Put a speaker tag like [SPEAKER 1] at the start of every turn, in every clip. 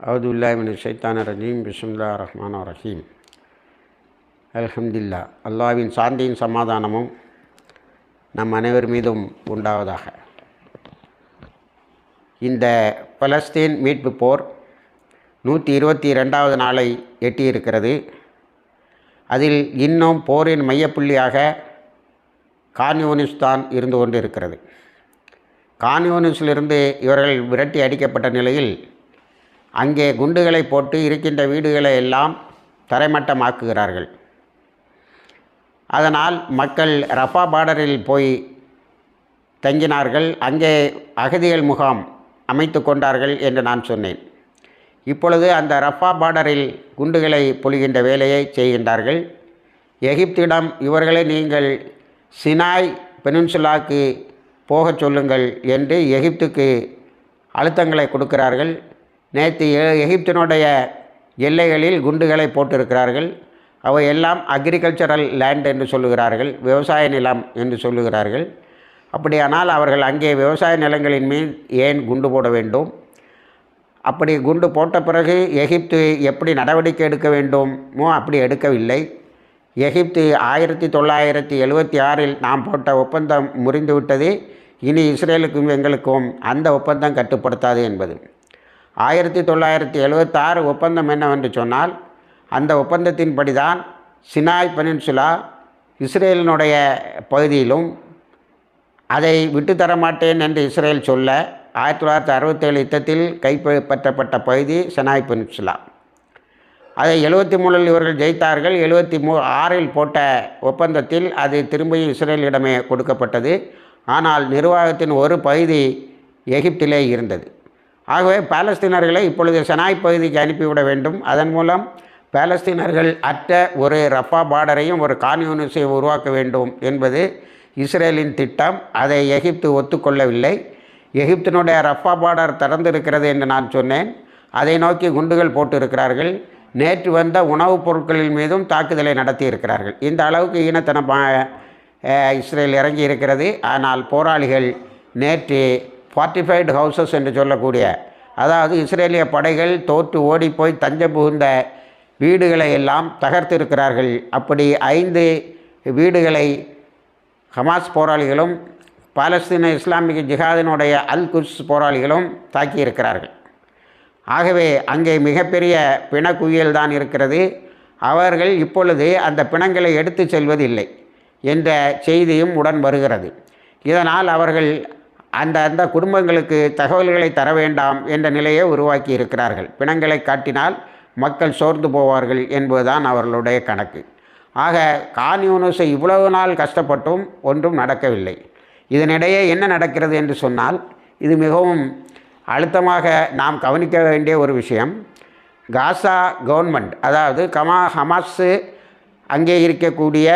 [SPEAKER 1] அவுதுல்லாமின் சைத்தான ரஜீம் பிஸ்மில்லா ரஹ்மான் ரஹீம் அல்ஹம்துல்லா அல்லாவின் சாந்தியின் சமாதானமும் நம் அனைவர் மீதும் உண்டாவதாக. இந்த பலஸ்தீன் மீட்பு போர் நூற்றி இருபத்தி ரெண்டாவது நாளை எட்டியிருக்கிறது. அதில் இன்னும் போரின் மையப்புள்ளியாக கான்யூனிஸ்தான் இருந்து கொண்டு இருக்கிறது கான்யூனிஸிலிருந்து இவர்கள் விரட்டி அடிக்கப்பட்ட நிலையில் அங்கே குண்டுகளை போட்டு இருக்கின்ற வீடுகளை எல்லாம் தரைமட்டமாக்குகிறார்கள். அதனால் மக்கள் ரஃபா பார்டரில் போய் தங்கினார்கள். அங்கே அகதிகள் முகாம் அமைத்து கொண்டார்கள் என்று நான் சொன்னேன். இப்பொழுது அந்த ரஃபா பார்டரில் குண்டுகளை பொழிகின்ற வேலையை செய்கின்றார்கள். எகிப்திடம் இவர்களை நீங்கள் சினாய் பெனின்சுலாக்கு போகச் சொல்லுங்கள் என்று எகிப்துக்கு அழுத்தங்களை கொடுக்கிறார்கள். நேற்று எ- எகிப்தினுடைய எல்லைகளில் குண்டுகளை போட்டிருக்கிறார்கள். அவை எல்லாம் அக்ரிகல்ச்சரல் லேண்ட் என்று சொல்லுகிறார்கள் விவசாய நிலம் என்று சொல்லுகிறார்கள். அப்படியானால் அவர்கள் அங்கே விவசாய நிலங்களின் மீது ஏன் குண்டு போட வேண்டும்? அப்படி குண்டு போட்ட பிறகு எகிப்து எப்படி நடவடிக்கை எடுக்க வேண்டுமோ? அப்படி எடுக்கவில்லை. எகிப்து ஆயிரத்தி தொள்ளாயிரத்தி எழுவத்தி ஆறில் நாம் போட்ட ஒப்பந்தம் முறிந்துவிட்டது. இனி இஸ்ரேலுக்கும் எங்களுக்கும் அந்த ஒப்பந்தம் கட்டுப்படுத்தாது என்பது. ஆயிரத்தி தொள்ளாயிரத்தி எழுபத்தாறு ஒப்பந்தம் என்னவென்று சொன்னால் அந்த ஒப்பந்தத்தின்படி தான் சினாய் பெனின்சுலா இஸ்ரேலினுடைய பகுதியிலும் அதை விட்டுத்தர மாட்டேன் என்று இஸ்ரேல் சொல்ல ஆயிரத்தி தொள்ளாயிரத்தி அறுபத்தேழு யுத்தத்தில் கைப்பற்றப்பட்ட பகுதி செனாய் பெனின்சுலா. அதை எழுபத்தி மூணில் இவர்கள் ஜெயித்தார்கள். எழுபத்தி மூ ஆறில் போட்ட ஒப்பந்தத்தில் அது திரும்பியும் இஸ்ரேலிடமே கொடுக்கப்பட்டது. ஆனால் நிர்வாகத்தின் ஒரு பகுதி எகிப்திலே இருந்தது. ஆகவே பாலஸ்தீனர்களை இப்பொழுது செனாய் பகுதிக்கு அனுப்பிவிட வேண்டும். அதன் மூலம் பாலஸ்தீனர்கள் அற்ற ஒரு ரஃபா பார்டரையும் ஒரு கான்யூனிஸையும் உருவாக்க வேண்டும் என்பது இஸ்ரேலின் திட்டம். அதை எகிப்து ஒத்துக்கொள்ளவில்லை. எகிப்தினுடைய ரஃபா பார்டர் திறந்திருக்கிறது என்று நான் சொன்னேன். அதை நோக்கி குண்டுகள் போட்டிருக்கிறார்கள். நேற்று வந்த உணவுப் பொருட்களின் மீதும் தாக்குதலை நடத்தி இருக்கிறார்கள் இந்த அளவுக்கு ஈனத்தனமாக இஸ்ரேல் இறங்கி இருக்கிறது ஆனால் போராளிகள் நேற்று ஃபார்ட்டிஃபைடு ஹவுசஸ் என்று சொல்லக்கூடிய அதாவது இஸ்ரேலிய படைகள் தோற்று ஓடிப்போய் தஞ்சம் புகுந்த வீடுகளை எல்லாம் தகர்த்திருக்கிறார்கள். அப்படி ஐந்து வீடுகளை ஹமாஸ் போராளிகளும் பாலஸ்தீன இஸ்லாமிக ஜிஹாதினுடைய அல் குட்ஸ் போராளிகளும் தாக்கியிருக்கிறார்கள். ஆகவே அங்கே மிகப்பெரிய பிணக்குவியல் தான் இருக்கிறது. அவர்கள் இப்பொழுது அந்த பிணங்களை எடுத்து செல்வதில்லை என்ற செய்தியும் உடன் வருகிறது. இதனால் அவர்கள் அந்த அந்த குடும்பங்களுக்கு தகவல்களை தர வேண்டாம் என்ற நிலையை உருவாக்கி இருக்கிறார்கள். பிணங்களை காட்டினால் மக்கள் சோர்ந்து போவார்கள் என்பதுதான் அவர்களுடைய கணக்கு. ஆக கான்யூனிஸை இவ்வளவு நாள் கஷ்டப்பட்டும் ஒன்றும் நடக்கவில்லை. இதனிடையே என்ன நடக்கிறது என்று சொன்னால் இது மிகவும் அழுத்தமாக நாம் கவனிக்க வேண்டிய ஒரு விஷயம். காசா கவர்மெண்ட் அதாவது கமா ஹமாஸு அங்கே இருக்கக்கூடிய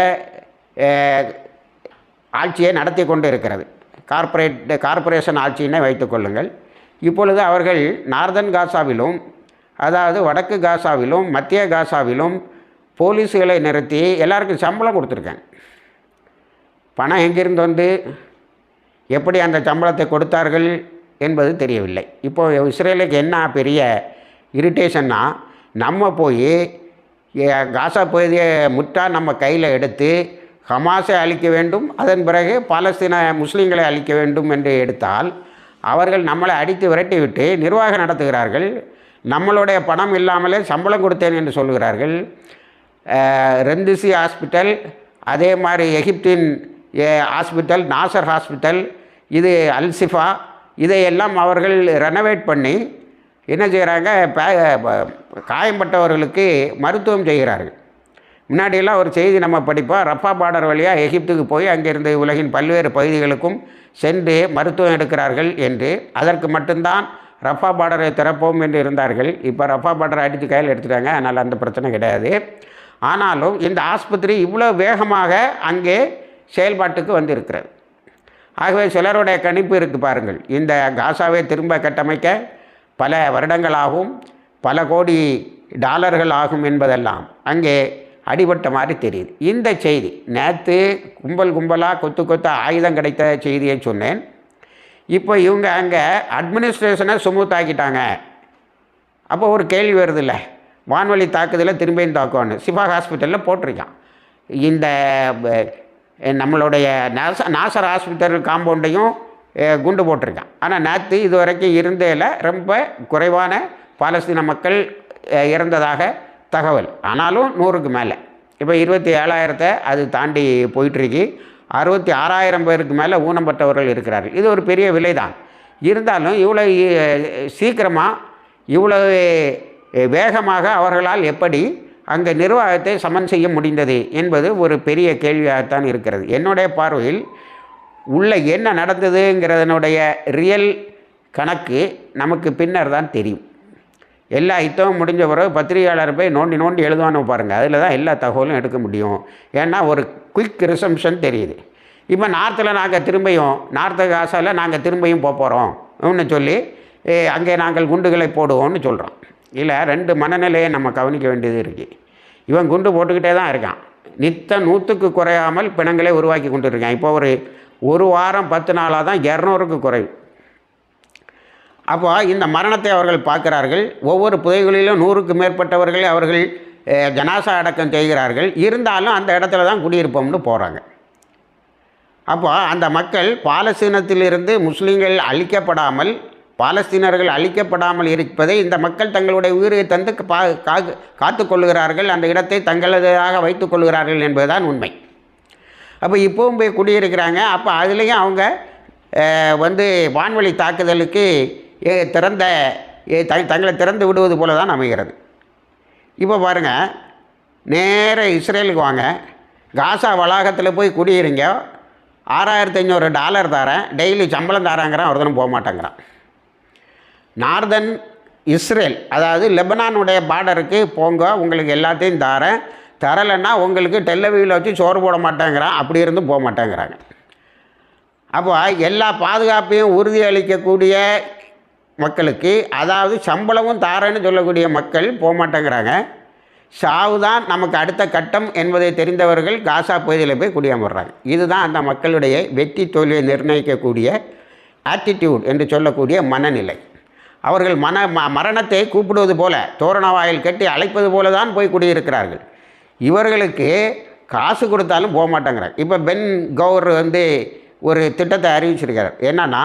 [SPEAKER 1] ஆட்சியை நடத்தி கொண்டு இருக்கிறது. கார்ப்பரேட் கார்ப்பரேஷன் ஆட்சியினை வைத்துக்கொள்ளுங்கள் இப்பொழுது அவர்கள் நார்தன் காசாவிலும் அதாவது வடக்கு காசாவிலும் மத்திய காசாவிலும் போலீஸுகளை நிறுத்தி எல்லாருக்கும் சம்பளம் கொடுத்துருக்காங்க பணம் எங்கிருந்து வந்து எப்படி அந்த சம்பளத்தை கொடுத்தார்கள் என்பது தெரியவில்லை. இப்போ இஸ்ரேலுக்கு என்ன பெரிய இரிட்டேஷன்னா நம்ம போய் காசா பகுதியை முற்றா நம்ம கையில் எடுத்து ஹமாஸை அழிக்க வேண்டும். அதன் பிறகு பாலஸ்தீன முஸ்லீம்களை அழிக்க வேண்டும் என்று எடுத்தால் அவர்கள் நம்மளை அடித்து விரட்டிவிட்டு நிர்வாகம் நடத்துகிறார்கள். நம்மளுடைய பணம் இல்லாமலே சம்பளம் கொடுத்தேன் என்று சொல்கிறார்கள். ரெந்துசி ரெந்திசி ஹாஸ்பிட்டல் அதே மாதிரி எகிப்தின் ஹாஸ்பிட்டல் நாசர் ஹாஸ்பிட்டல் இது அல்சிஃபா இதையெல்லாம் அவர்கள் ரெனவேட் பண்ணி என்ன செய்கிறாங்க காயம்பட்டவர்களுக்கு மருத்துவம் செய்கிறார்கள். முன்னாடியெல்லாம் ஒரு செய்தி நம்ம படிப்போம். ரஃபா பார்டர் வழியாக எகிப்துக்கு போய் அங்கிருந்து உலகின் பல்வேறு பகுதிகளுக்கும் சென்று மருத்துவம் எடுக்கிறார்கள் என்று. அதற்கு மட்டும்தான் ரஃபா பார்டரை திறப்போம் என்று இருந்தார்கள். இப்போ ரஃபா பார்டரை அடித்து கையில் எடுத்துட்டாங்க. அதனால் அந்த பிரச்சனை கிடையாது. ஆனாலும் இந்த ஆஸ்பத்திரி இவ்வளோ வேகமாக அங்கே செயல்பாட்டுக்கு வந்திருக்கிறது. ஆகவே சிலருடைய கணிப்பு இருக்குது பாருங்கள். இந்த காசாவை திரும்ப கட்டமைக்க பல வருடங்களாகும். பல கோடி டாலர்கள் ஆகும் என்பதெல்லாம். அங்கே அடிபட்ட மாதிரி தெரியுது. இந்த செய்தி நேற்று கும்பல் கும்பலாக கொத்து கொத்து ஆயுதம் கிடைத்த செய்தியை சொன்னேன். இப்போ இவங்க அங்கே அட்மினிஸ்ட்ரேஷனை சுமூத்தாக்கிட்டாங்க அப்போ ஒரு கேள்வி வருது இல்லை வான்வழி தாக்குதலில் திரும்பியும் தாக்குவான்னு. சிவா ஹாஸ்பிட்டலில் போட்டிருக்கான். இந்த நம்மளுடைய நாச நாசர் ஹாஸ்பிட்டல் காம்பவுண்டையும் குண்டு போட்டிருக்கான். ஆனால் நேற்று இது வரைக்கும் இருந்ததில் ரொம்ப குறைவான பாலஸ்தீன மக்கள் இறந்ததாக தகவல். ஆனாலும் நூறுக்கு மேலே. இப்போ இருபத்தி ஏழாயிரத்தை அது தாண்டி போயிட்டுருக்கு. அறுபத்தி ஆறாயிரம் பேருக்கு மேலே ஊனப்பட்டவர்கள் இருக்கிறார்கள். இது ஒரு பெரிய விலை தான் இருந்தாலும் இவ்வளோ சீக்கிரமாக இவ்வளவு வேகமாக அவர்களால் எப்படி அங்கே நிர்வாகத்தை சமன் செய்ய முடிந்தது என்பது ஒரு பெரிய கேள்வியாகத்தான் இருக்கிறது. என்னுடைய பார்வையில் உள்ள என்ன நடந்ததுங்கிறதனுடைய ரியல் கணக்கு நமக்கு பின்னர் தான் தெரியும். எல்லா யுத்தமும் முடிஞ்ச பிறகு பத்திரிகையாளர் போய் நோண்டி நோண்டி எழுதுவானு பாருங்கள் அதில் தான் எல்லா தகவலும் எடுக்க முடியும். ஏன்னா ஒரு குயிக் ரிசம்ஷன் தெரியுது. இப்போ நார்த்தில் நாங்கள் திரும்பியும் நார்த்த காசாவில் நாங்கள் திரும்பியும் போக போகிறோம் ன்னு சொல்லி அங்கே நாங்கள் குண்டுகளை போடுவோம்னு சொல்கிறோம் இல்லை ரெண்டு மனநிலையை நம்ம கவனிக்க வேண்டியது இருக்குது இவன் குண்டு போட்டுக்கிட்டே தான் இருக்கான். நித்த நூற்றுக்கு குறையாமல் பிணங்களை உருவாக்கி கொண்டு இருக்கான் இப்போ ஒரு ஒரு வாரம் பத்து நாளாக தான் இரநூறுக்கு குறைவு அப்போ இந்த மரணத்தை அவர்கள் பார்க்கிறார்கள். ஒவ்வொரு புதைகளிலும் நூறுக்கு மேற்பட்டவர்களை அவர்கள் ஜனாசா அடக்கம் செய்கிறார்கள். இருந்தாலும் அந்த இடத்துல தான் குடியிருப்போம்னு போகிறாங்க அப்போ அந்த மக்கள் பாலஸ்தீனத்திலிருந்து முஸ்லீம்கள் அழிக்கப்படாமல் பாலஸ்தீனர்கள் அழிக்கப்படாமல் இருப்பதை இந்த மக்கள் தங்களுடைய உயிரை தந்து பா காத்து காத்துக்கொள்கிறார்கள் அந்த இடத்தை தங்களதாக வைத்துக் கொள்கிறார்கள் என்பதுதான் உண்மை. அப்போ இப்போவும் போய் குடியிருக்கிறாங்க. அப்போ அதுலேயும் அவங்க வந்து வான்வழி தாக்குதலுக்கு திறந்த த தங்களை திறந்து விடுவது போல தான் அமைகிறது. இப்போ பாருங்கள் நேர இஸ்ரேலுக்கு வாங்க. காசா வளாகத்தில் போய் குடியிருங்க. ஆறாயிரத்தி ஐநூறு டாலர் தரேன். டெய்லி சம்பளம் தராங்கிறான் ஒருத்தனும் போக மாட்டேங்கிறான். நார்தன் இஸ்ரேல் அதாவது லெபனானுடைய பார்டருக்கு போங்க உங்களுக்கு எல்லாத்தையும் தரேன். தரலைன்னா உங்களுக்கு டெல்லவியில் வச்சு சோறு போட மாட்டேங்கிறான். அப்படி இருந்தும் போக மாட்டேங்கிறாங்க. அப்போ எல்லா பாதுகாப்பையும் உறுதி அளிக்கக்கூடிய மக்களுக்கு அதாவது சம்பளமும் தாரேன்னு சொல்லக்கூடிய மக்கள் போக மாட்டேங்கிறாங்க சாவு தான் நமக்கு அடுத்த கட்டம் என்பதை தெரிந்தவர்கள் காசா பகுதியில் போய் குடியமர்றாங்க. இதுதான் அந்த மக்களுடைய வெற்றி தோல்வியை நிர்ணயிக்கக்கூடிய ஆட்டிடியூட் என்று சொல்லக்கூடிய மனநிலை. அவர்கள் மன ம மரணத்தை கூப்பிடுவது போல தோரண வாயில் கட்டி அழைப்பது போல தான் போய் குடியிருக்கிறார்கள். இவர்களுக்கு காசு கொடுத்தாலும் போக மாட்டேங்கிறாங்க இப்போ பென் கவுர் வந்து ஒரு திட்டத்தை அறிவிச்சிருக்கிறார் என்னன்னா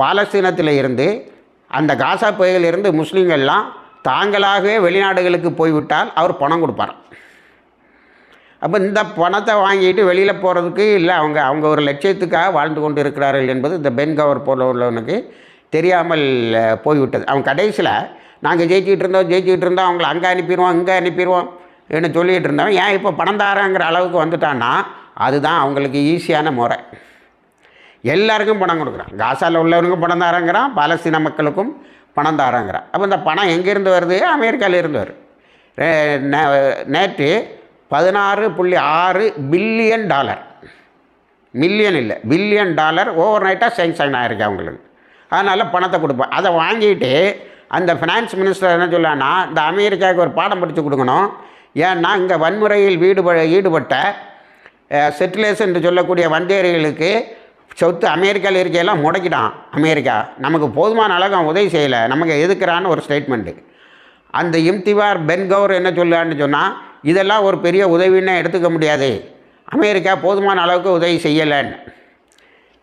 [SPEAKER 1] பாலஸ்தீனத்தில் இருந்து அந்த காசா புயலிலிருந்து முஸ்லீம்கள்லாம் தாங்களாகவே வெளிநாடுகளுக்கு போய்விட்டால் அவர் பணம் கொடுப்பார் அப்போ இந்த பணத்தை வாங்கிட்டு வெளியில் போகிறதுக்கு இல்லை அவங்க அவங்க ஒரு லட்சியத்துக்காக வாழ்ந்து கொண்டு இருக்கிறார்கள் என்பது இந்த பென் கவர் போல உள்ளவனுக்கு தெரியாமல் போய்விட்டது. அவன் கடைசியில் நாங்கள் ஜெயிச்சிக்கிட்டு இருந்தோம் ஜெயிச்சிக்கிட்டு இருந்தோம் அவங்கள அங்கே அனுப்பிடுவோம் இங்கே அனுப்பிடுவோம் என்று சொல்லிகிட்டு இருந்தவன் ஏன் இப்போ பணம் தாரங்கிற அளவுக்கு வந்துட்டான்னா அதுதான் அவங்களுக்கு ஈஸியான முறை. எல்லாருக்கும் பணம் கொடுக்குறான். காசாவில் உள்ளவனுக்கும் பணம் தாரங்கிறான் பாலஸ்தீன மக்களுக்கும் பணம் தாரங்கிறான். அப்போ இந்த பணம் எங்கேருந்து வருது? அமெரிக்காவிலேருந்து வருது. நே- நேற்று பதினாறு புள்ளி ஆறு பில்லியன் டாலர். மில்லியன் இல்லை பில்லியன் டாலர் ஓவர் நைட்டாக சேங்ஷன் ஆகிருக்கு அவங்களுக்கு. அதனால் பணத்தை கொடுப்பேன். அதை வாங்கிட்டு அந்த ஃபினான்ஸ் மினிஸ்டர் என்ன சொல்லான்னா இந்த அமெரிக்காவுக்கு ஒரு பாடம் படித்து கொடுக்கணும். ஏன்னா இங்கே வன்முறையில் ஈடுப ஈடுபட்ட செட்டிலேஸ் என்று சொல்லக்கூடிய வந்தேரிகளுக்கு சொத்து அமெரிக்காவில் இருக்கையெல்லாம் முடக்கிட்டான் அமெரிக்கா. நமக்கு போதுமான அளவுக்கு அவன் உதவி செய்யலை. நமக்கு எதுக்குறான்னு ஒரு ஸ்டேட்மெண்ட்டு அந்த இம்திவார் பென்கவுர் என்ன சொல்லான்னு சொன்னால் இதெல்லாம் ஒரு பெரிய உதவின்னு எடுத்துக்க முடியாது. அமெரிக்கா போதுமான அளவுக்கு உதவி செய்யலைன்னு.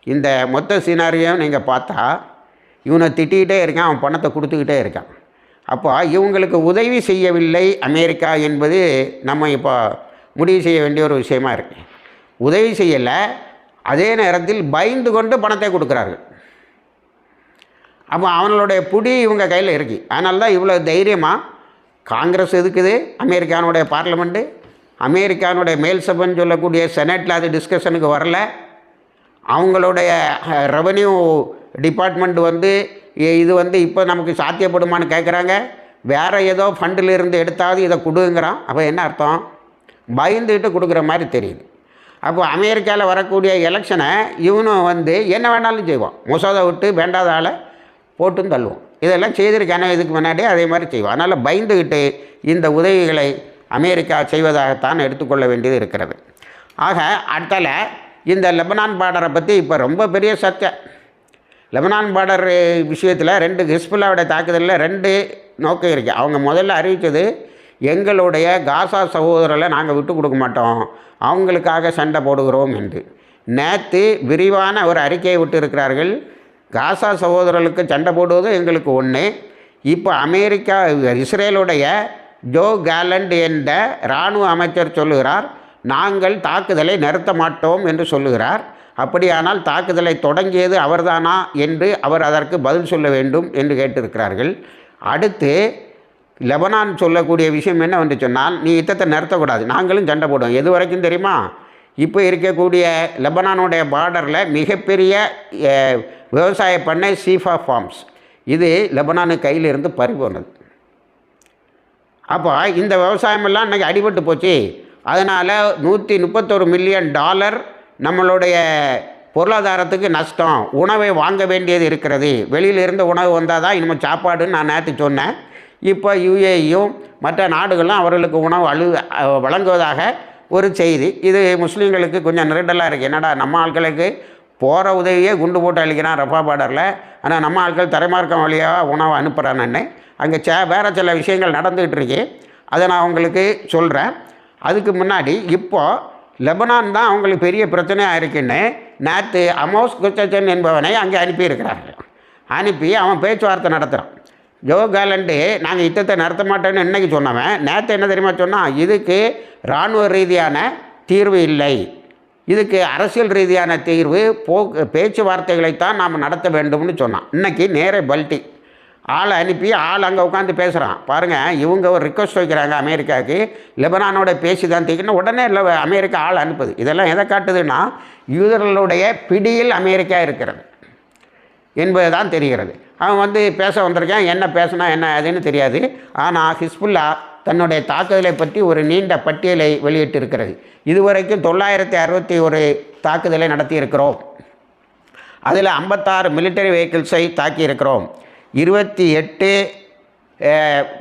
[SPEAKER 1] இந்த மொத்த சீனாரியும் நீங்கள் பார்த்தா இவனை திட்டிக்கிட்டே இருக்கான் அவன் பணத்தை கொடுத்துக்கிட்டே இருக்கான். அப்போ இவங்களுக்கு உதவி செய்யவில்லை அமெரிக்கா என்பது நம்ம இப்போ முடிவு செய்ய வேண்டிய ஒரு விஷயமா இருக்கு. உதவி செய்யலை அதே நேரத்தில் பயந்து கொண்டு பணத்தை கொடுக்குறார்கள். அப்போ அவங்களுடைய புடி இவங்க கையில் இருக்குது அதனால தான் இவ்வளோ தைரியமாக காங்கிரஸ் எதுக்குது? அமெரிக்கானுடைய பார்லிமெண்ட்டு அமெரிக்கானுடைய மேல் சபைன்னு சொல்லக்கூடிய செனட்டில் அது டிஸ்கஷனுக்கு வரல. அவங்களுடைய ரெவன்யூ டிபார்ட்மெண்ட் வந்து இது வந்து இப்போ நமக்கு சாத்தியப்படுமான்னு கேட்குறாங்க வேறு ஏதோ ஃபண்டில் இருந்து எடுத்தாவது இதை கொடுங்கிறான். அப்போ என்ன அர்த்தம்? பயந்துக்கிட்டு கொடுக்குற மாதிரி தெரியுது. அப்போ அமெரிக்காவில் வரக்கூடிய எலெக்ஷனை இவனும் வந்து என்ன வேணாலும் செய்வோம் மொசாதை விட்டு வேண்டாத ஆளை போட்டும் தள்ளுவோம் இதெல்லாம் செய்திருக்கானே இதுக்கு முன்னாடி அதே மாதிரி செய்வோம் அதனால் பயந்துக்கிட்டு இந்த உதவிகளை அமெரிக்கா செய்வதாகத்தான் எடுத்துக்கொள்ள வேண்டியது இருக்கிறது. ஆக அடுத்தால இந்த லெபனான் பார்டரை பற்றி இப்போ ரொம்ப பெரிய சர்ச்சை. லெபனான் பார்டர் விஷயத்தில் ரெண்டு ஹிஸ்புல்லாவுடைய தாக்குதலில் ரெண்டு நோக்கம் இருக்குது அவங்க முதல்ல அறிவித்தது எங்களுடைய காசா சகோதரரை நாங்கள் விட்டு கொடுக்க மாட்டோம். அவங்களுக்காக சண்டை போடுகிறோம் என்று. நேற்று விரிவான ஒரு அறிக்கையை விட்டு இருக்கிறார்கள் காசா சகோதரர்களுக்கு சண்டை போடுவது எங்களுக்கு ஒன்று இப்போ அமெரிக்கா இஸ்ரேலுடைய ஜோ கேலண்ட் என்ற இராணுவ அமைச்சர் சொல்லுகிறார் நாங்கள் தாக்குதலை நிறுத்த மாட்டோம் என்று சொல்லுகிறார். அப்படியானால் தாக்குதலை தொடங்கியது அவர்தானா என்று அவர் அதற்கு பதில் சொல்ல வேண்டும் என்று கேட்டிருக்கிறார்கள். அடுத்து லெபனான் சொல்லக்கூடிய விஷயம் என்னவென்று சொன்னால் நீ யுத்தத்தை நிறுத்தக்கூடாது. நாங்களும் சண்டை போடுவோம். எது வரைக்கும் தெரியுமா? இப்போ இருக்கக்கூடிய லெபனானுடைய பார்டரில் மிகப்பெரிய விவசாய பண்ணை சீஃபா ஃபார்ம்ஸ். இது லெபனானு கையில் இருந்து பறி போனது. அப்போ இந்த விவசாயமெல்லாம் இன்றைக்கி அடிபட்டு போச்சு. அதனால் நூற்றி முப்பத்தொரு மில்லியன் டாலர் நம்மளுடைய பொருளாதாரத்துக்கு நஷ்டம். உணவை வாங்க வேண்டியது இருக்கிறது. வெளியிலிருந்து உணவு வந்தால் தான் இனிமேல் சாப்பாடுன்னு நான் நேற்று சொன்னேன். இப்போ யுஏயும் மற்ற நாடுகளும் அவர்களுக்கு உணவு அழு வழங்குவதாக ஒரு செய்தி. இது முஸ்லீம்களுக்கு கொஞ்சம் நெருடலாக இருக்குது என்னடா நம்ம ஆட்களுக்கு போகிற உதவியே குண்டு போட்டு அழிக்கிறான் ரஃபா பார்டரில். ஆனால் நம்ம ஆட்கள் தரைமார்க்கம் வழியாக உணவு அனுப்புகிறான்னு அங்கே சே வேறு சில விஷயங்கள் நடந்துக்கிட்டு இருக்கு அதை நான் உங்களுக்கு சொல்கிறேன் அதுக்கு முன்னாடி இப்போ லெபனான் தான் அவங்களுக்கு பெரிய பிரச்சனையாக இருக்குன்னு நேற்று அமோஸ் குச்சன் என்பவனை அங்கே அனுப்பியிருக்கிறார்கள். அனுப்பி அவன் பேச்சுவார்த்தை நடத்துகிறான் ஜோ நாங்கள் யுத்தத்தை நடத்த மாட்டோன்னு இன்றைக்கி சொன்னவன்? நேற்று என்ன தெரியுமா சொன்னான் இதுக்கு இராணுவ ரீதியான தீர்வு இல்லை. இதுக்கு அரசியல் ரீதியான தீர்வு போ பேச்சுவார்த்தைகளைத்தான் நாம் நடத்த வேண்டும்னு சொன்னான். இன்றைக்கி நேரே பல்ட்டி. ஆளை அனுப்பி ஆள் அங்கே உட்காந்து பேசுகிறான் பாருங்கள் இவங்க ஒரு ரிக்வஸ்ட் வைக்கிறாங்க அமெரிக்காவுக்கு. லெபனானோட பேசி தான் தீக்கணும் உடனே இல்லை அமெரிக்கா ஆள் அனுப்புது. இதெல்லாம் எதை காட்டுதுன்னா யூதர்களுடைய பிடியில் அமெரிக்கா இருக்கிறது. என்பது தான் தெரிகிறது. அவன் வந்து பேச வந்திருக்கான் என்ன பேசினா என்ன அதுன்னு தெரியாது. ஆனால் ஹிஸ்புல்லா தன்னுடைய தாக்குதலை பற்றி ஒரு நீண்ட பட்டியலை வெளியிட்டிருக்கிறது. இதுவரைக்கும் தொள்ளாயிரத்தி அறுபத்தி ஒரு தாக்குதலை நடத்தியிருக்கிறோம். அதில் ஐம்பத்தாறு மிலிட்டரி வெஹிக்கிள்ஸை தாக்கியிருக்கிறோம். இருபத்தி எட்டு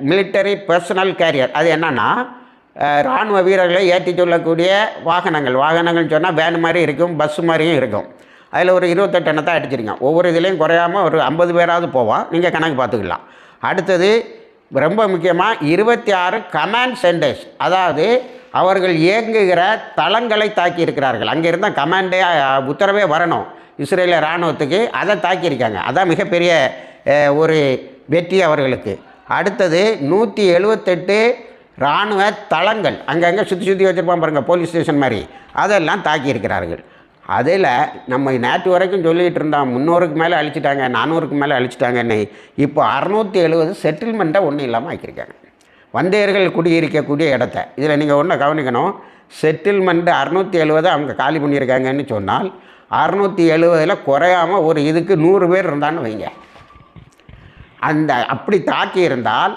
[SPEAKER 1] மிலிட்டரி பர்சனல் கேரியர் அது என்னென்னா இராணுவ வீரர்களை ஏற்றி சொல்லக்கூடிய வாகனங்கள். வாகனங்கள்னு சொன்னால் வேன் மாதிரி இருக்கும் பஸ் மாதிரியும் இருக்கும். அதில் ஒரு இருபத்தெட்டு எண்ணத்தை அடிச்சிருக்கோம் ஒவ்வொரு இதுலேயும் குறையாமல் ஒரு ஐம்பது பேராவது போவோம் நீங்கள் கணக்கு பார்த்துக்கலாம். அடுத்தது ரொம்ப முக்கியமாக இருபத்தி ஆறு கமாண்ட் சென்டர்ஸ் அதாவது அவர்கள் இயங்குகிற தளங்களை தாக்கி இருக்கிறார்கள் அங்கே இருந்தால் கமாண்டே உத்தரவே வரணும். இஸ்ரேலிய இராணுவத்துக்கு அதை தாக்கியிருக்காங்க. அதான் மிகப்பெரிய ஒரு வெற்றி அவர்களுக்கு. அடுத்தது நூற்றி எழுபத்தெட்டு இராணுவ தளங்கள். அங்கங்கே சுற்றி சுற்றி வச்சுருப்பான் பாருங்கள் போலீஸ் ஸ்டேஷன் மாதிரி. அதெல்லாம் தாக்கியிருக்கிறார்கள். அதில் நம்ம நேற்று வரைக்கும் சொல்லிகிட்டு இருந்தோம் முந்நூறுக்கு மேலே அழிச்சிட்டாங்க நானூறுக்கு மேலே அழிச்சிட்டாங்கன்னு இப்போ அறநூற்றி எழுபது செட்டில்மெண்ட்டை ஒன்றும் இல்லாமல் ஆக்கியிருக்காங்க. வந்தையர்கள் குடியிருக்கக்கூடிய இடத்த. இதில் நீங்கள் ஒன்றை கவனிக்கணும். செட்டில்மெண்ட்டு அறநூற்றி எழுபதை அவங்க காலி பண்ணியிருக்காங்கன்னு சொன்னால் அறநூற்றி எழுபதில் குறையாமல் ஒரு இதுக்கு நூறு பேர் இருந்தான்னு வைங்க. அந்த அப்படி தாக்கி இருந்தால்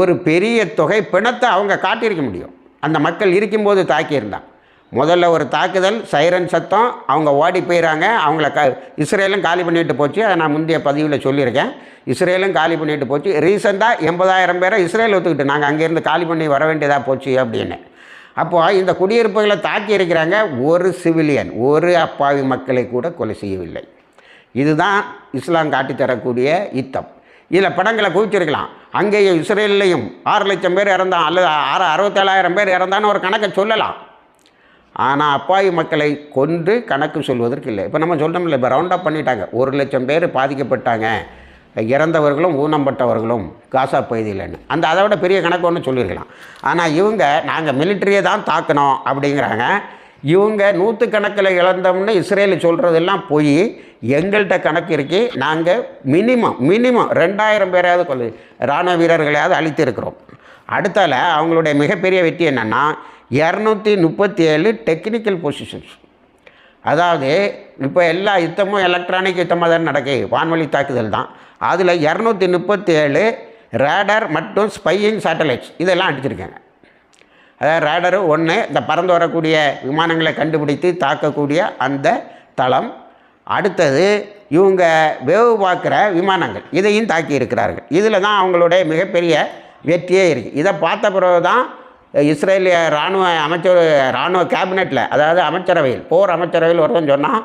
[SPEAKER 1] ஒரு பெரிய தொகை பிணத்தை அவங்க காட்டியிருக்க முடியும். அந்த மக்கள் இருக்கும்போது தாக்கியிருந்தான் முதல்ல ஒரு தாக்குதல் சைரன் சத்தம் அவங்க ஓடி போயிடறாங்க அவங்கள க இஸ்ரேலும் காலி பண்ணிட்டு போச்சு. அதை நான் முந்தைய பதிவில் சொல்லியிருக்கேன். இஸ்ரேலும் காலி பண்ணிட்டு போச்சு. ரீசெண்டாக எண்பதாயிரம் பேரை இஸ்ரேல் ஒத்துக்கிட்டு நாங்கள் அங்கேருந்து காலி பண்ணி வர வேண்டியதாக போச்சு அப்படின்னு. அப்போது இந்த குடியிருப்புகளை தாக்கி இருக்கிறாங்க ஒரு சிவிலியன் ஒரு அப்பாவி மக்களை கூட கொலை செய்யவில்லை. இதுதான் இஸ்லாம் காட்டித்தரக்கூடிய யுத்தம். இதில் படங்களை குவிச்சிருக்கலாம். அங்கேயும் இஸ்ரேல்லையும் ஆறு லட்சம் பேர் இறந்தான் அல்லது ஆறு அறுபத்தேழாயிரம் பேர் இறந்தான்னு ஒரு கணக்கை சொல்லலாம். ஆனால் அப்பாவி மக்களை கொன்று கணக்கு சொல்வதற்கு இல்லை. இப்போ நம்ம சொல்கிறோம்ல இப்போ ரவுண்டப் பண்ணிட்டாங்க. ஒரு லட்சம் பேர் பாதிக்கப்பட்டாங்க. இறந்தவர்களும் ஊனப்பட்டவர்களும் காசா பகுதியில்னு அந்த அதை விட பெரிய கணக்கு ஒன்று சொல்லியிருக்கலாம். ஆனால் இவங்க நாங்கள் மிலிட்டரியை தான் தாக்கணும் அப்படிங்கிறாங்க. இவங்க நூற்றுக்கணக்கில் இழந்தோம்னு இஸ்ரேல் சொல்கிறதெல்லாம் போய் எங்கள்கிட்ட கணக்கு இருக்கி. நாங்கள் மினிமம் மினிமம் ரெண்டாயிரம் பேரையாவது கொள்ளு இராணுவ வீரர்களையாவது அழித்திருக்கிறோம். அடுத்தால அவங்களுடைய மிகப்பெரிய வெற்றி என்னென்னா இரநூத்தி முப்பத்தி ஏழு டெக்னிக்கல் பொசிஷன்ஸ் அதாவது இப்போ எல்லா யுத்தமும் எலக்ட்ரானிக் யுத்தமாக தான் நடக்குது வான்வழி தாக்குதல் தான். அதில் இரநூத்தி முப்பத்தி ஏழு ரேடர் மற்றும் ஸ்பையிங் சேட்டலைட்ஸ் இதெல்லாம் அடிச்சிருக்காங்க. அதாவது ரேடரு ஒன்று இந்த பறந்து வரக்கூடிய விமானங்களை கண்டுபிடித்து தாக்கக்கூடிய அந்த தளம். அடுத்தது இவங்க வேவு பார்க்குற விமானங்கள் இதையும் தாக்கி இருக்கிறார்கள். இதில் தான் அவங்களுடைய மிகப்பெரிய வெற்றியே இருக்குது இதை பார்த்த பிறகு தான் இஸ்ரேலிய இராணுவ அமைச்சர் இராணுவ கேபினெட்டில் அதாவது அமைச்சரவையில் போர் அமைச்சரவையில் ஒருத்தன் சொன்னால்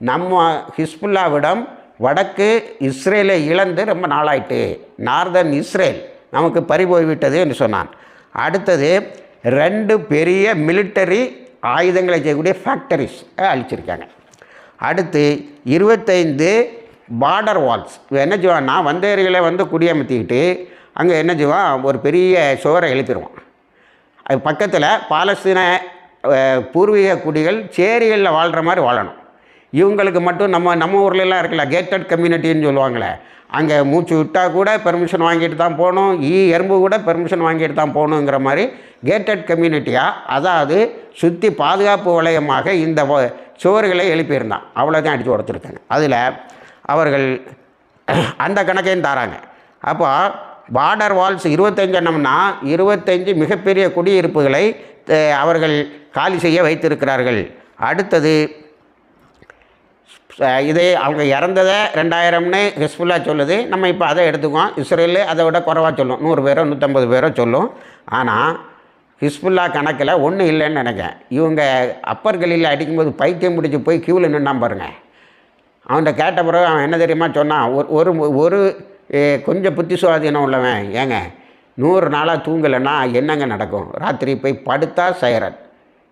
[SPEAKER 1] நம்ம ஹிஸ்புல்லாவிடம் வடக்கு இஸ்ரேலை இழந்து ரொம்ப நாளாயிட்டு நார்தன் இஸ்ரேல் நமக்கு பறிபோய்விட்டது என்று சொன்னான். அடுத்தது ரெண்டு பெரிய மிலிட்டரி ஆயுதங்களை செய்யக்கூடிய ஃபேக்டரிஸ் அழிச்சிருக்காங்க. அடுத்து இருபத்தைந்து பார்டர் வால்ஸ் என்ன செய்வான்னா வந்தேரிகளை வந்து குடியமர்த்திக்கிட்டு அங்கே என்ன செய்வான்? ஒரு பெரிய சுவரை எழுப்பிடுவான். அது பக்கத்தில் பாலஸ்தீன பூர்வீக குடிகள் சேரிகளில் வாழ்கிற மாதிரி வாழணும். இவங்களுக்கு மட்டும் நம்ம நம்ம ஊர்லலாம் இருக்குல்ல கேட்டட் கம்யூனிட்டின்னு சொல்லுவாங்களே அங்கே மூச்சு விட்டால் கூட பெர்மிஷன் வாங்கிட்டு தான் போகணும் ஈ எறும்பு கூட பெர்மிஷன் வாங்கிட்டு தான் போகணுங்கிற மாதிரி கேட்டட் கம்யூனிட்டியாக அதாவது சுற்றி பாதுகாப்பு வளையமாக இந்த சுவர்களை எழுப்பியிருந்தான். அவ்வளோதான் அடித்து உடச்சிருக்காங்க. அதில் அவர்கள் அந்த கணக்கையும் தராங்க. அப்போ பார்டர் வால்ஸ் இருபத்தஞ்சு என்னம்னா இருபத்தஞ்சு மிகப்பெரிய குடியிருப்புகளை அவர்கள் காலி செய்ய வைத்திருக்கிறார்கள். அடுத்தது இதே அவங்க இறந்ததை ரெண்டாயிரம்னு ஹிஸ்புல்லா சொல்லுது. நம்ம இப்போ அதை எடுத்துக்குவோம். இஸ்ரேலு அதை விட குறைவாக சொல்லும். நூறு பேரோ நூற்றம்பது பேரோ சொல்லும். ஆனால் ஹிஸ்புல்லா கணக்கில் ஒன்றும் இல்லைன்னு நினைக்கிறேன். இவங்க அப்பர் கலியில் அடிக்கும்போது பைத்தியம் பிடிச்சி போய் கியூவில் நின்னான் பாருங்க. அவன்கிட்ட கேட்ட பிறகு அவன் என்ன தெரியுமா சொன்னான்? ஒரு ஒரு ஒரு கொஞ்சம் புத்தி சுவாதீனம் உள்ளவன் ஏங்க நூறு நாளாக தூங்கலைன்னா என்னங்க நடக்கும்? ராத்திரி போய் படுத்தா சைரன்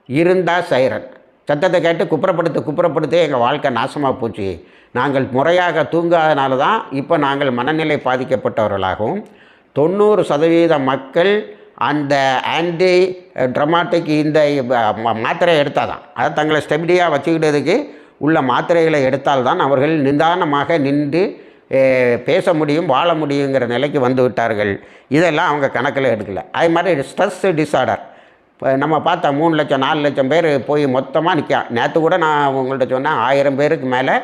[SPEAKER 1] இருந்தால் சைரன். சத்தத்தை கேட்டு குப்புறப்படுத்து குப்புறப்படுத்து எங்கள் வாழ்க்கை நாசமாக போச்சு. நாங்கள் முறையாக தூங்காதனால தான் இப்போ நாங்கள் மனநிலை பாதிக்கப்பட்டவர்களாகவும் தொண்ணூறு சதவீத மக்கள் அந்த ஆன்டி ட்ரமாட்டிக் இந்த மாத்திரையை எடுத்தால் தான் அதை தங்களை ஸ்டெபிலியாக வச்சுக்கிட்டதுக்கு உள்ள மாத்திரைகளை எடுத்தால்தான் அவர்கள் நிதானமாக நின்று பேச முடியும் வாழ முடியுங்கிற நிலைக்கு வந்து விட்டார்கள். இதெல்லாம் அவங்க கணக்கில் எடுக்கல. அதே மாதிரி ஸ்ட்ரெஸ் டிஸார்டர். இப்போ நம்ம பார்த்தா மூணு லட்சம் நாலு லட்சம் பேர் போய் மொத்தமாக நிற்கா நேற்று கூட நான் உங்கள்கிட்ட சொன்னேன் ஆயிரம் பேருக்கு மேலே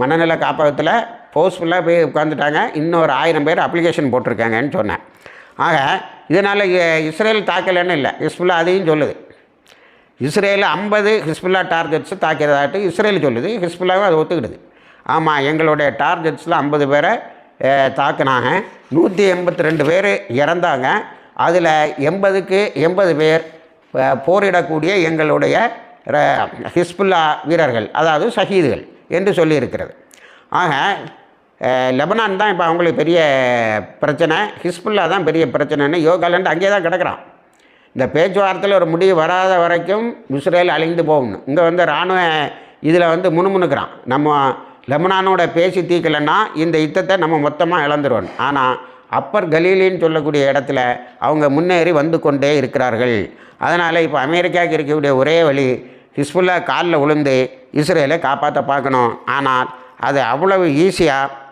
[SPEAKER 1] மனநல காப்பகத்தில் ஃபோர்ஸ்ஃபுல்லாக போய் உட்காந்துட்டாங்க இன்னொரு ஆயிரம் பேர் அப்ளிகேஷன் போட்டிருக்காங்கன்னு சொன்னேன். ஆக இதனால் இஸ்ரேல் தாக்கலைன்னு இல்லை. ஹிஸ்புல்லா அதையும் சொல்லுது. இஸ்ரேல் ஐம்பது ஹிஸ்புல்லா டார்கெட்ஸ் தாக்கிறதாட்டு இஸ்ரேல் சொல்லுது. ஹிஸ்புல்லாவும் அதை ஒத்துக்கிடுது. ஆமாம் எங்களுடைய டார்கெட்ஸில் ஐம்பது பேரை தாக்குனாங்க. நூற்றி எண்பத்தி ரெண்டு பேர் இறந்தாங்க. அதில் எண்பதுக்கு எண்பது பேர் போரிடக்கூடிய எங்களுடைய ஹிஸ்புல்லா வீரர்கள் அதாவது ஷஹீதுகள் என்று சொல்லியிருக்கிறது. ஆக லெபனான் தான் இப்போ அவங்களுக்கு பெரிய பிரச்சனை. ஹிஸ்புல்லா தான் பெரிய பிரச்சனைன்னு யோகாலண்ட் அங்கேயே தான் கிடக்குறான். இந்த பேச்சுவார்த்தையில் ஒரு முடிவு வராத வரைக்கும் இஸ்ரேல் அழிந்து போகணும் இங்கே வந்து இராணுவ இதில் வந்து முணுமுணுக்கிறான். நம்ம லெமனானோட பேசி தீக்கலைன்னா இந்த யுத்தத்தை நம்ம மொத்தமாக இழந்துருவோம். ஆனால் அப்பர் கலீலின்னு சொல்லக்கூடிய இடத்துல அவங்க முன்னேறி வந்து கொண்டே இருக்கிறார்கள். அதனால் இப்போ அமெரிக்காவுக்கு இருக்கக்கூடிய ஒரே வழி ஹிஸ்புல்லா காலில் விழுந்து இஸ்ரேலை காப்பாற்ற பார்க்கணும். ஆனால் அது அவ்வளவு ஈஸியாக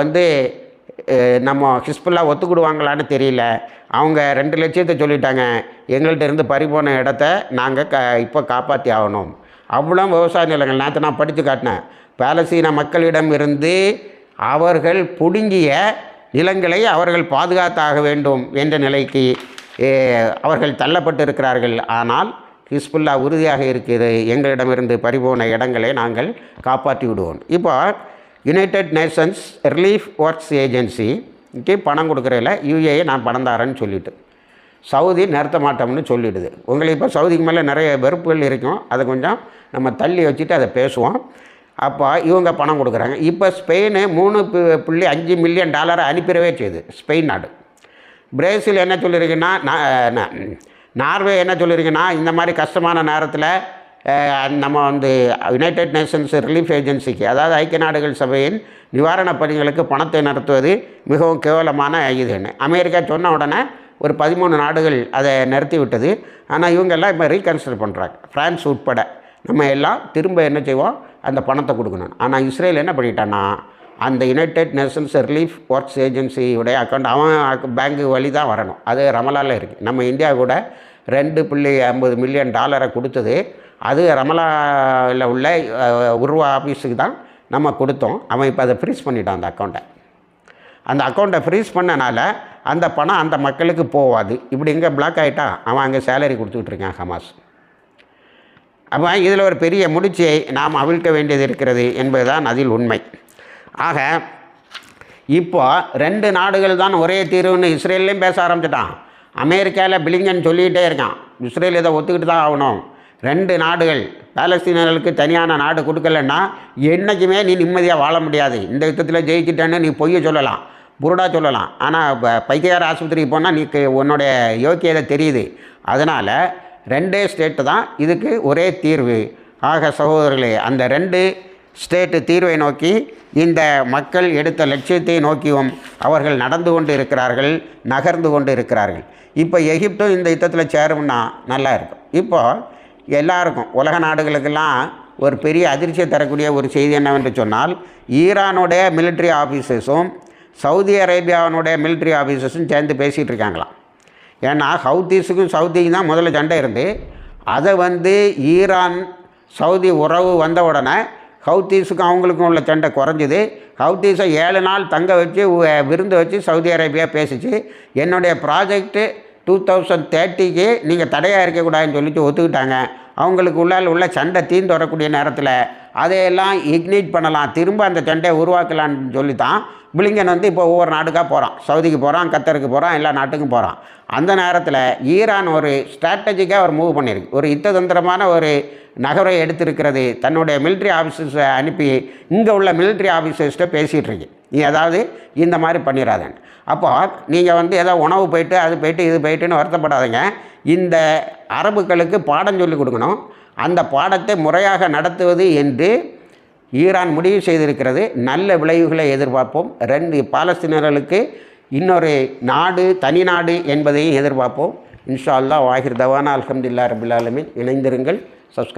[SPEAKER 1] வந்து நம்ம ஹிஸ்புல்லா ஒத்துக்கிடுவாங்களான்னு தெரியல. அவங்க ரெண்டு லட்சியத்தை சொல்லிட்டாங்க. எங்கள்கிட்ட இருந்து பறிபோன இடத்த நாங்கள் க இப்போ காப்பாற்றி ஆகணும். அவ்வளோ விவசாய நிலங்கள். நேற்று நான் படித்து காட்டினேன். பாலஸ்தீன மக்களிடம் இருந்து அவர்கள் பிடுங்கிய நிலங்களை அவர்கள் பாதுகாத்தாக வேண்டும் என்ற நிலைக்கு அவர்கள் தள்ளப்பட்டு இருக்கிறார்கள் ஆனால் ஹிஸ்புல்லா உறுதியாக இருக்கிறது. எங்களிடமிருந்து பறிபோன இடங்களை நாங்கள் காப்பாற்றி விடுவோம். இப்போ யுனைடெட் நேஷன்ஸ் ரிலீஃப் ஒர்க்ஸ் ஏஜென்சிக்கு பணம் கொடுக்குறதில்ல யூஏஏ நான் பணம் தரேன்னு சொல்லிட்டு சவுதி நிறுத்த மாட்டோம்னு சொல்லிடுது. உங்களுக்கு இப்போ சவுதிக்கு மேலே நிறைய வெறுப்புகள் இருக்கும். அதை கொஞ்சம் நம்ம தள்ளி வச்சுட்டு அதை பேசுவோம். அப்போ இவங்க பணம் கொடுக்குறாங்க. இப்போ ஸ்பெயின் மூணு புள்ளி அஞ்சு மில்லியன் டாலரை அனுப்பிடவே செய்யுது ஸ்பெயின் நாடு. பிரேசில் என்ன சொல்லியிருக்குன்னா நார்வே என்ன சொல்லியிருக்குன்னா இந்த மாதிரி கஷ்டமான நேரத்தில் நம்ம வந்து யுனைடெட் நேஷன்ஸ் ரிலீஃப் ஏஜென்சிக்கு அதாவது ஐக்கிய நாடுகள் சபையின் நிவாரணப் பணிகளுக்கு பணத்தை நடத்துவது மிகவும் கேவலமான இதுன்னு. அமெரிக்கா சொன்ன உடனே ஒரு பதிமூணு நாடுகள் அதை நிறுத்தி விட்டது. ஆனால் இவங்கெல்லாம் இப்போ ரீகன்சிடர் பண்ணுறாங்க ஃப்ரான்ஸ் உட்பட நம்ம எல்லாம் திரும்ப என்ன செய்வோம்? அந்த பணத்தை கொடுக்கணும். ஆனால் இஸ்ரேல் என்ன பண்ணிட்டான்னா அந்த யுனைடெட் நேஷன்ஸ் ரிலீஃப் ஒர்க்ஸ் ஏஜென்சியுடைய அக்கௌண்ட் அவன் பேங்க்கு வழி தான் வரணும். அது ரமலாவில் இருக்குது நம்ம இந்தியா கூட ரெண்டு புள்ளி ஐம்பது மில்லியன் டாலரை கொடுத்தது. அது ரமலாவில் உள்ள உருவா ஆஃபீஸுக்கு தான் நம்ம கொடுத்தோம். அவன் இப்போ அதை ஃப்ரீஸ் பண்ணிட்டான் அந்த அக்கௌண்ட்டை அந்த அக்கௌண்ட்டை ஃப்ரீஸ் பண்ணனால அந்த பணம் அந்த மக்களுக்கு போகாது இப்படி இங்கே பிளாக் ஆகிட்டா அவன் அங்கே சேலரி கொடுத்துக்கிட்டு இருக்கான் ஹமாஸ். அப்போ இதில் ஒரு பெரிய முடிச்சியை நாம் அவிழ்க்க வேண்டியது இருக்கிறது என்பதுதான் அதில் உண்மை. ஆக இப்போ ரெண்டு நாடுகள் தான் ஒரே தீர்வுன்னு இஸ்ரேல்லையும் பேச ஆரம்பிச்சிட்டான். அமெரிக்காவில் பிலிங்கன் சொல்லிகிட்டே இருக்கான். இஸ்ரேல் இதை ஒத்துக்கிட்டு தான் ஆகணும். ரெண்டு நாடுகள் பாலஸ்தீனர்களுக்கு தனியான நாடு கொடுக்கலன்னா என்றைக்குமே நீ நிம்மதியாக வாழ முடியாது. இந்த யுத்தத்தில் ஜெயிச்சிட்டேன்னு நீ பொய்ய சொல்லலாம் புருடா சொல்லலாம். ஆனால் இப்போ பைத்தியார் ஆஸ்பத்திரிக்கு போனால் நீ உன்னுடைய யோக்கியதை தெரியுது. அதனால் ரெண்டே ஸ்டேட்டு தான். இதுக்கு ஒரே தீர்வு. ஆக சகோதரர்களே அந்த ரெண்டு ஸ்டேட்டு தீர்வை நோக்கி இந்த மக்கள் எடுத்த லட்சியத்தை நோக்கியும் அவர்கள் நடந்து கொண்டு இருக்கிறார்கள் நகர்ந்து கொண்டு இருக்கிறார்கள். இப்போ எகிப்தும் இந்த யுத்தத்தில் சேரும்னா நல்லா இருக்கும். இப்போ எல்லாருக்கும் உலக நாடுகளுக்கெல்லாம் ஒரு பெரிய அதிர்ச்சியை தரக்கூடிய ஒரு செய்தி என்னவென்று சொன்னால் ஈரானுடைய மிலிட்ரி ஆஃபீஸர்ஸும் சவுதி அரேபியாவினுடைய மிலிட்ரி ஆஃபீஸர்ஸும் சேர்ந்து பேசிகிட்டு இருக்காங்களாம். ஏன்னா ஹவுதீஸுக்கும் சவுதிக்கும் தான் முதல்ல சண்டை இருந்து அதை வந்து ஈரான் சவுதி உறவு வந்த உடனே ஹவுத்தீஸுக்கும் அவங்களுக்கும் உள்ள சண்டை குறைஞ்சிது. ஹவுத்தீஸை ஏழு நாள் தங்க வச்சு விருந்து வச்சு சவுதி அரேபியா பேசிச்சு. என்னுடைய ப்ராஜெக்ட்டு டூ தௌசண்ட் தேர்ட்டிக்கு நீங்கள் தடையாக இருக்கக்கூடாதுன்னு சொல்லிட்டு ஒத்துக்கிட்டாங்க. அவங்களுக்கு உள்ளால் உள்ள சண்டை தீர்ந்து வரக்கூடிய நேரத்தில் அதையெல்லாம் இக்னைட் பண்ணலாம். திரும்ப அந்த சண்டையை உருவாக்கலான்னு சொல்லி தான் பிளிங்கன் வந்து இப்போ ஒவ்வொரு நாட்டுக்காக போகிறான் சவுதிக்கு போகிறான் கத்தருக்கு போகிறான் எல்லா நாட்டுக்கும் போகிறான் அந்த நேரத்தில் ஈரான் ஒரு ஸ்ட்ராட்டஜிக்காக ஒரு மூவ் பண்ணியிருக்கு ஒரு யுத்ததந்திரமான ஒரு நகரை எடுத்திருக்கிறது. தன்னுடைய மிலிட்ரி ஆஃபீஸர்ஸை அனுப்பி இங்கே உள்ள மிலிட்ரி ஆஃபீஸர்ஸ்கிட்ட பேசிகிட்டு இருக்கு. நீ அதாவது இந்த மாதிரி பண்ணிடாதேன் அப்போ நீங்கள் வந்து ஏதோ உணவு போயிட்டு அது போயிட்டு இது போயிட்டுன்னு வருத்தப்படாதீங்க. இந்த அரபுக்களுக்கு பாடம் சொல்லி கொடுக்கணும். அந்த பாடத்தை முறையாக நடத்துவது என்று ஈரான் முடிவு செய்திருக்கிறது. நல்ல விளைவுகளை எதிர்பார்ப்போம். ரெண்டு பாலஸ்தீனர்களுக்கு இன்னொரு நாடு தனி நாடு என்பதையும் எதிர்பார்ப்போம். இன்ஷா அல்லா வாஹிர் தவானா அலமதுல்லா ரபுல்லாலமின் இணைந்திருங்கள். சப்ஸ்கிரைப்